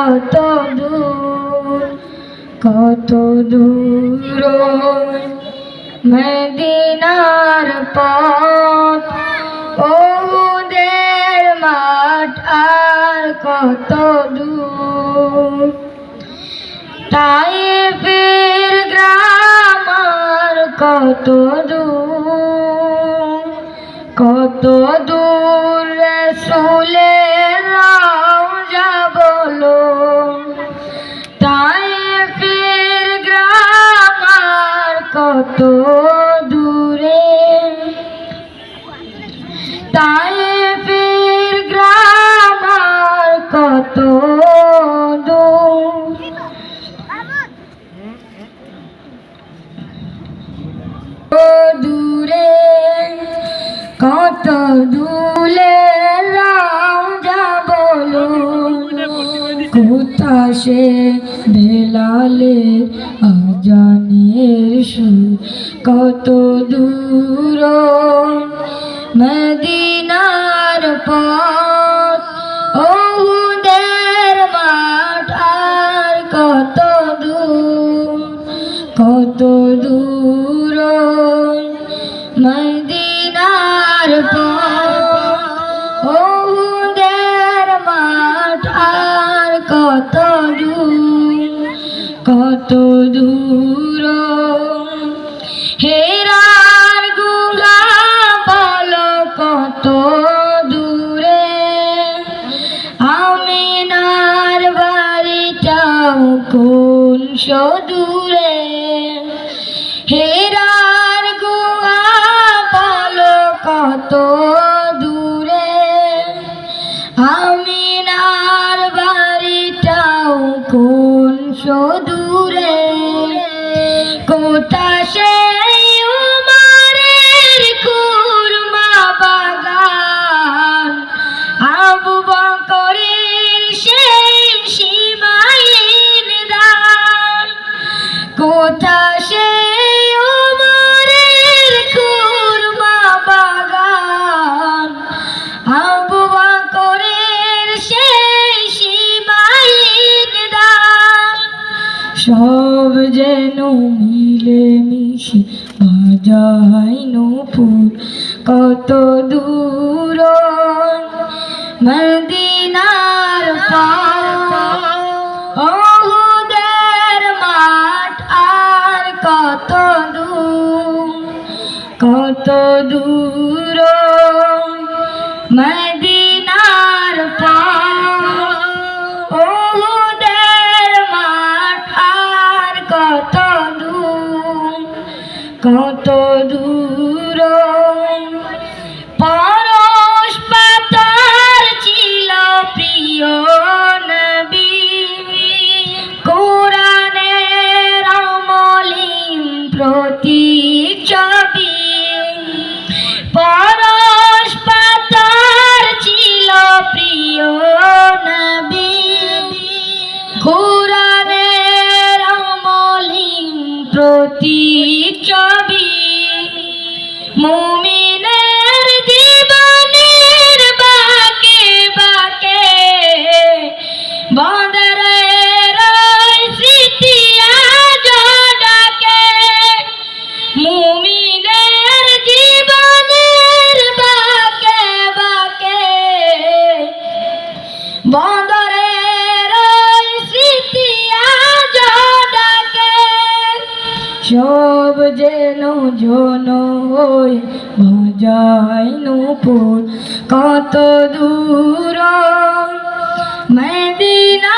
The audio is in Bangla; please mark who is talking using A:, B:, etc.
A: কত দূর কত দূর মদিনার পথ। ওদের মাঠ আর কত দূর। তাই ফির গ্রাম আর কত দূর, কত কত দূরে? তাই ফির গ্রাম কত দূরে? কত দূরে? কোথা ভেলালে আজানের সুর। কত দূর মদিনার পথ কত দূর। হেরার বলো কত দূরে। আমিনার বাড়িটাও কোন সদূরে। হেরার গুয়া বলো কত দূরে। আমিনার বাড়িটাও কোন সদূরে। সব যেন মিলে মিশে বাজাই নপুর কত দূর মদিনার ওহুদের মাঠ আর কত দূর। কত দূর মদিনার কত দূর সব যেন জন হই বাজাই নুপুর কত দূর? মদিনার